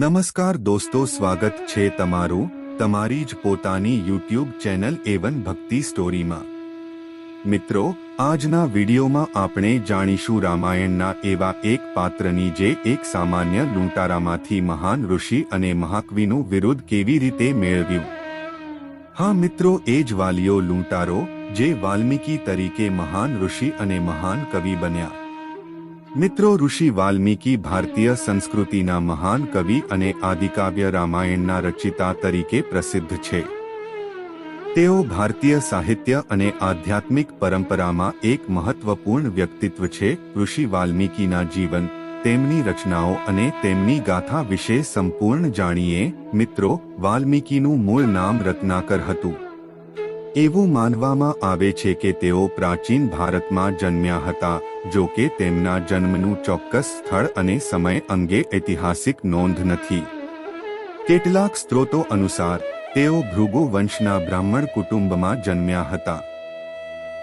નમસ્કાર દોસ્તો, સ્વાગત છે તમારું તમારી જ પોતાની યુટ્યુબ ચેનલ એવન ભક્તિ સ્ટોરીમાં. મિત્રો, આજના વિડીયોમાં આપણે જાણીશું રામાયણના એવા એક પાત્રની જે એક સામાન્ય લૂંટારામાંથી મહાન ઋષિ અને મહાકવિનું વિરુદ્ધ કેવી રીતે મેળવ્યું. હા મિત્રો, એ જ વાલીઓ લૂંટારો જે વાલ્મીકી તરીકે મહાન ઋષિ અને મહાન કવિ બન્યા. મિત્રો ઋષિ વાલ્મીકી ભારતીય સંસ્કૃતિના મહાન કવિ અને આદિકાવ્ય રામાયણના રચિતા તરીકે પ્રસિદ્ધ છે. તેઓ ભારતીય સાહિત્ય અને આધ્યાત્મિક પરંપરામાં એક મહત્વપૂર્ણ વ્યક્તિત્વ છે. ઋષિ વાલ્મીકીના જીવન, તેમની રચનાઓ અને તેમની ગાથા વિશે સંપૂર્ણ જાણીએ, મિત્રો, વાલ્મીકીનું મૂળ નામ રત્નાકર હતું. એવું માનવામાં આવે છે કે તેઓ પ્રાચીન ભારતમાં જન્મ્યા હતા. જો કે તેમના જન્મનું ચોક્કસ સ્થળ અને સમય અંગે ઐતિહાસિક નોંધ નથી. કેટલાક સ્ત્રોતો અનુસાર, તેઓ ભૃગુ વંશના બ્રાહ્મણ કુટુંબમાં જન્મ્યા હતા.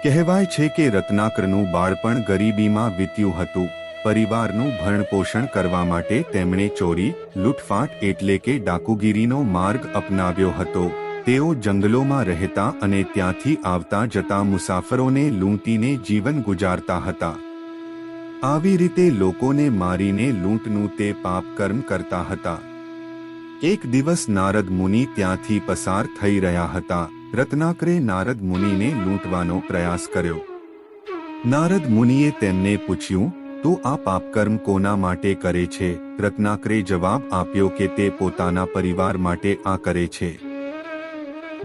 કહેવાય છે કે રત્નાકરનું બાળપણ ગરીબીમાં વીત્યું હતું. પરિવારનું ભરણપોષણ કરવા માટે તેમણે ચોરી, લૂંટફાટ એટલે કે ડાકુગીરીનો માર્ગ અપનાવ્યો હતો. તેઓ જંગલોમાં રહેતા અને ત્યાંથી આવતા જતા મુસાફરોને લૂંટીને જીવન ગુજારતા હતા. આવી રીતે લોકોને મારીને લૂંટનું તે પાપ કર્મ કરતા હતા. એક દિવસ નારદ મુનિ ત્યાંથી પસાર થઈ રહ્યા હતા. રત્નાકરે નારદ મુનિને લૂંટવાનો પ્રયાસ કર્યો. નારદ મુનિએ તેમને પૂછ્યું, તો આ પાપકર્મ કોના માટે કરે છે? રત્નાકરે જવાબ આપ્યો કે તે પોતાના પરિવાર માટે આ કરે છે.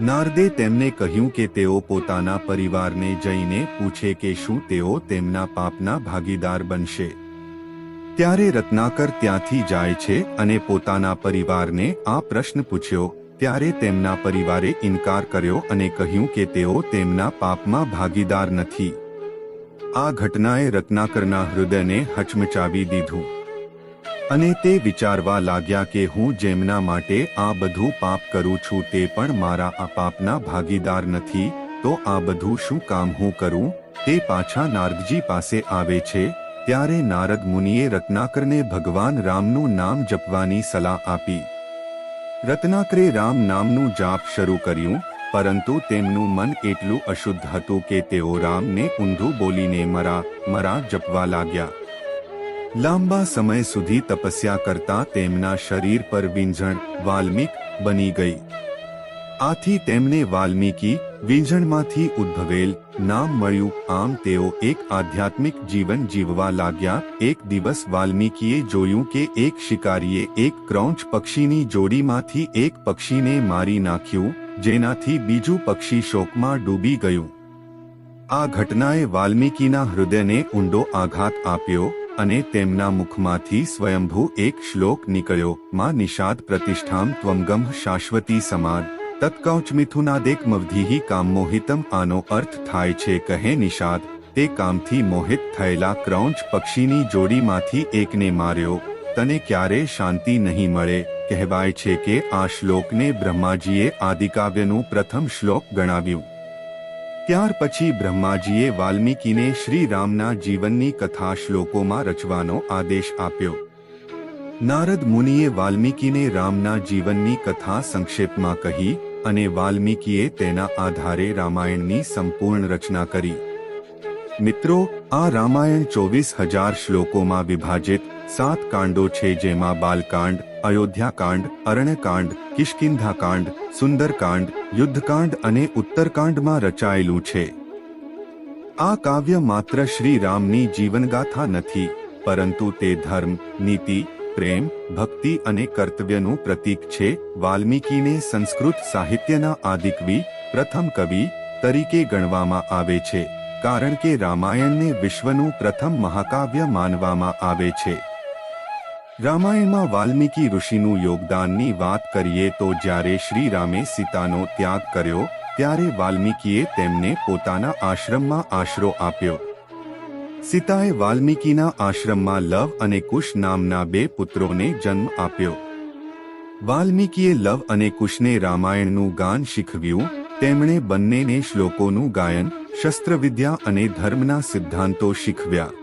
નારદે તેમને કહ્યું કે તેઓ પોતાના પરિવારને જઈને પૂછે કે શું તેઓ તેમના પાપના ભાગીદાર બનશે. ત્યારે રત્નાકર ત્યાંથી જાય છે અને પોતાના પરિવારને આ પ્રશ્ન પૂછ્યો, ત્યારે તેમના પરિવારે ઇનકાર કર્યો અને કહ્યું કે તેઓ તેમના પાપમાં ભાગીદાર નથી. આ ઘટનાએ રત્નાકરના હૃદયને હચમચાવી દીધું. અને તે વિચારવા લાગ્યા કે હું જેમના માટે આ બધું પાપ કરું છું તે પણ મારા આ પાપના ભાગીદાર નથી, તો આ બધું શું કામ હું કરું? તે પાછા નારદજી પાસે આવે છે, ત્યારે નારદ મુનિએ રત્નાકરને ભગવાન રામનું નામ જપવાની સલાહ આપી. રત્નાકરે રામ નામનું જાપ શરૂ કર્યું, પરંતુ તેમનું મન એટલું અશુદ્ધ હતું કે તેઓ રામને ઊંધું બોલીને મરા મરા જપવા લાગ્યા. લાંબા સમય સુધી તપસ્યા કરતા તેમના શરીર પર વિંઝણ, વાલ્મિક બની ગઈ. આથી તેમને વાલ્મીકી વિંઝણમાંથી ઉદ્ભવેલ નામ મળ્યું. આમ તેઓ એક આધ્યાત્મિક જીવન જીવવા લાગ્યા. એક દિવસ વાલ્મીકીએ જોયું કે એક શિકારીએ એક ક્રૌંચ પક્ષીની જોડીમાંથી એક પક્ષીને મારી નાખ્યું, જેનાથી બીજું પક્ષી શોકમાં ડૂબી ગયું. આ ઘટનાએ વાલ્મીકીના હૃદયને ઊંડો આઘાત આપ્યો. અને તેમના મુખમાંથી સ્વયંભૂ એક શ્લોક નીકળ્યો, માં નિષાદ પ્રતિષ્ઠામ ત્વમગમ શાશ્વતી સમાન તત્કૌચ મિથુનાદેક મવધિહી કામ મોહિતમ આનો અર્થ થાય છે કહે નિષાદ, તે કામથી મોહિત થયેલા ક્રૌંચ પક્ષીની જોડીમાંથી એકને માર્યો, તને ક્યારે શાંતિ નહીં મળે, કહેવાય છે કે આ શ્લોકને બ્રહ્માજીએ આદિકાવ્યનું પ્રથમ શ્લોક ગણાવ્યું. ત્યાર પછી બ્રહ્માજીએ વાલ્મીકીને શ્રી રામના જીવનની કથા શ્લોકોમાં રચવાનો આદેશ આપ્યો. નારદ મુનિએ વાલ્મીકીને રામના જીવનની કથા સંક્ષેપમાં કહી અને વાલ્મીકીએ તેના આધારે રામાયણની સંપૂર્ણ રચના કરી. મિત્રો, આ રામાયણ ચોવીસ હજાર શ્લોકોમાં વિભાજિત સાત કાંડો છે જેમાં બાલકાંડ અયોધ્યાકાંડ, અરણ્યકાંડ, કિષ્કિંધાકાંડ, સુંદરકાંડ, યુદ્ધકાંડ અને ઉત્તરકાંડમાં રચાયેલું છે. આ કાવ્ય માત્ર શ્રી રામની જીવનગાથા નથી, પરંતુ તે ધર્મ, નીતિ, પ્રેમ, ભક્તિ અને કર્તવ્યનું પ્રતીક છે. વાલ્મીકીને સંસ્કૃત સાહિત્યના આદિકવિ, પ્રથમ કવિ તરીકે ગણવામાં આવે છે, કારણ કે રામાયણને વિશ્વનું પ્રથમ મહાકાવ્ય માનવામાં આવે છે. રામાયણમાં વાલ્મીકી ઋષિનું યોગદાનની વાત કરીએ તો જ્યારે શ્રી રામે સીતાનો ત્યાગ કર્યો, ત્યારે વાલ્મીકીએ તેમને પોતાના આશ્રમમાં આશરો આપ્યો. સીતાએ વાલ્મીકીના આશ્રમમાં લવ અને કુશ નામના બે પુત્રોને જન્મ આપ્યો. વાલ્મીકીએ લવ અને કુશને રામાયણનું ગાન શીખવ્યું, તેમણે બંનેને શ્લોકોનું ગાયન, શસ્ત્રવિદ્યા અને ધર્મના સિદ્ધાંતો શીખવ્યા.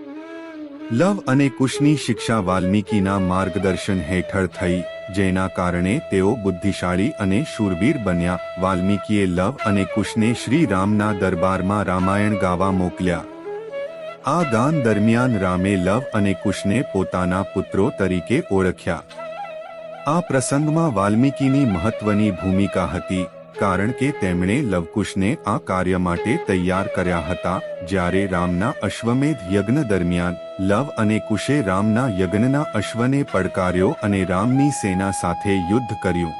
લવ અને કુશની શિક્ષા વાલ્મીકીના માર્ગદર્શન હેઠળ થઈ, જેના કારણે તેઓ બુદ્ધિશાળી અને શૂરવીર બન્યા. વાલ્મીકીએ લવ અને કુશને શ્રી રામના દરબારમાં રામાયણ ગાવા મોકલ્યા. આ ગાન દરમિયાન રામે લવ અને કુશને પોતાના પુત્રો તરીકે ઓળખ્યા. આ પ્રસંગમાં વાલ્મીકીની મહત્વની ભૂમિકા હતી. કારણ કે તેમણે લવકુશને આ કાર્ય માટે તૈયાર કર્યા હતા, જ્યારે રામના અશ્વમેધ યજ્ઞ દરમિયાન લવ અને કુશે રામના યજ્ઞના અશ્વને પડકાર્યો અને રામની સેના સાથે યુદ્ધ કર્યું.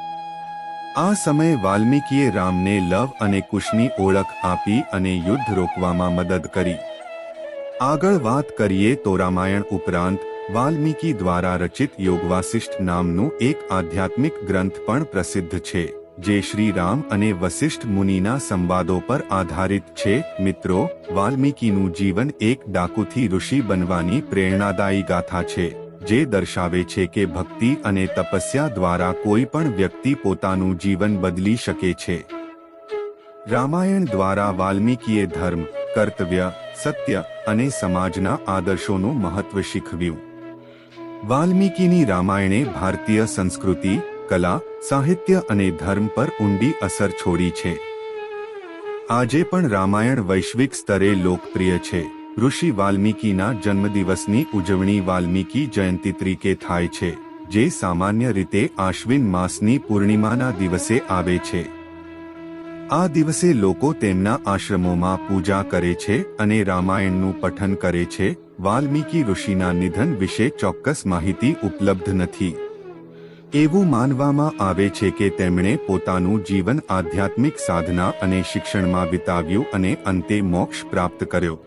આ સમયે વાલ્મીકીએ રામને લવ અને કુશની ઓળખ આપી અને યુદ્ધ રોકવામાં મદદ કરી. આગળ વાત કરીએ તો રામાયણ ઉપરાંત વાલ્મીકી દ્વારા રચિત યોગવાસિષ્ઠ નામનું એક આધ્યાત્મિક ગ્રંથ પણ પ્રસિદ્ધ છે. જે શ્રી રામ અને વસિષ્ઠ મુનિના સંવાદો પર આધારિત છે, મિત્રો, વાલ્મીકીનું જીવન એક ડાકુથી ઋષિ બનવાની પ્રેરણાદાયી ગાથા છે, જે દર્શાવે છે કે ભક્તિ અને તપસ્યા દ્વારા કોઈ પણ વ્યક્તિ પોતાનું જીવન બદલી શકે છે. રામાયણ દ્વારા વાલ્મીકીએ ધર્મ, કર્તવ્ય, સત્ય અને સમાજના આદર્શોનું મહત્વ શીખવ્યું. વાલ્મીકીની રામાયણે ભારતીય સંસ્કૃતિ કલા, સાહિત્ય અને ધર્મ પર ઊંડી અસર છોડી છે. આજે પણ રામાયણ વૈશ્વિક સ્તરે લોકપ્રિય છે. ઋષિ વાલ્મીકીના જન્મદિવસની ઉજવણી વાલ્મીકી જયંતિ તરીકે થાય છે, જે સામાન્ય રીતે આશ્વિન માસની પૂર્ણિમાના દિવસે આવે છે. આ દિવસે લોકો તેમના આશ્રમોમાં પૂજા કરે છે અને રામાયણનું પઠન કરે છે. વાલ્મીકી ઋષિના નિધન વિશે ચોક્કસ માહિતી ઉપલબ્ધ નથી. એવું માનવામાં આવે છે કે તેમણે પોતાનું જીવન આધ્યાત્મિક સાધના અને શિક્ષણમાં વિતાવ્યું અને અંતે મોક્ષ પ્રાપ્ત કર્યો.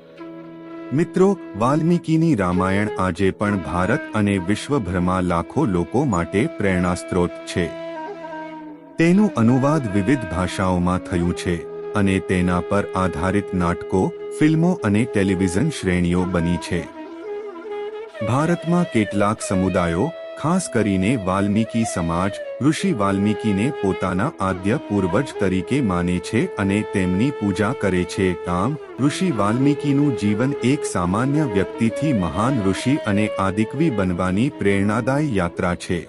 મિત્રો, વાલ્મીકીની રામાયણ આજે પણ ભારત અને વિશ્વભરમાં લાખો લોકો માટે પ્રેરણા સ્ત્રોત છે. તેનું અનુવાદ વિવિધ ભાષાઓમાં થયું છે અને તેના પર આધારિત નાટકો, ફિલ્મો અને ટેલિવિઝન શ્રેણીઓ બની છે. ભારતમાં કેટલાક સમુદાયો ખાસ કરીને વાલ્મીકી સમાજ, ઋષિ વાલ્મીકીને પોતાના આદ્ય પૂર્વજ તરીકે માને છે અને તેમની પૂજા કરે છે. આમ ઋષિ વાલ્મીકીનું જીવન એક સામાન્ય વ્યક્તિથી મહાન ઋષિ અને આદિકવી બનવાની પ્રેરણાદાયી યાત્રા છે.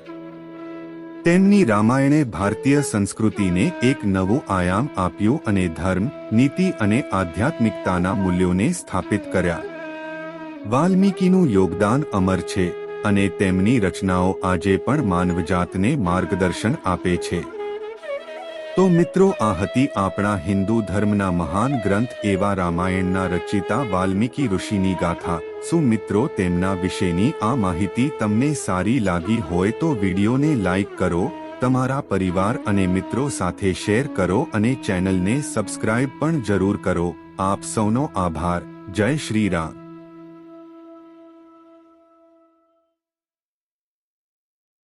તેમની રામાયણે ભારતીય સંસ્કૃતિને એક નવો આયામ આપ્યું અને ધર્મ, નીતિ અને આધ્યાત્મિકતાના મૂલ્યોને સ્થાપિત કર્યા. વાલ્મીકીનું યોગદાન અમર છે. અને તેમની રચનાઓ આજે પણ માનવજાતને માર્ગદર્શન આપે છે. તો મિત્રો, આ હતી આપણા હિન્દુ ધર્મના મહાન ગ્રંથ એવા રામાયણના રચિતા વાલ્મીકી ઋષિની ગાથા. શું મિત્રો, તેમના વિશેની આ માહિતી તમને સારી લાગી હોય તો વિડીયોને લાઇક કરો, તમારા પરિવાર અને મિત્રો સાથે શેર કરો અને ચેનલને સબસ્ક્રાઇબ પણ જરૂર કરો. આપ સૌનો આભાર. જય શ્રી રામ.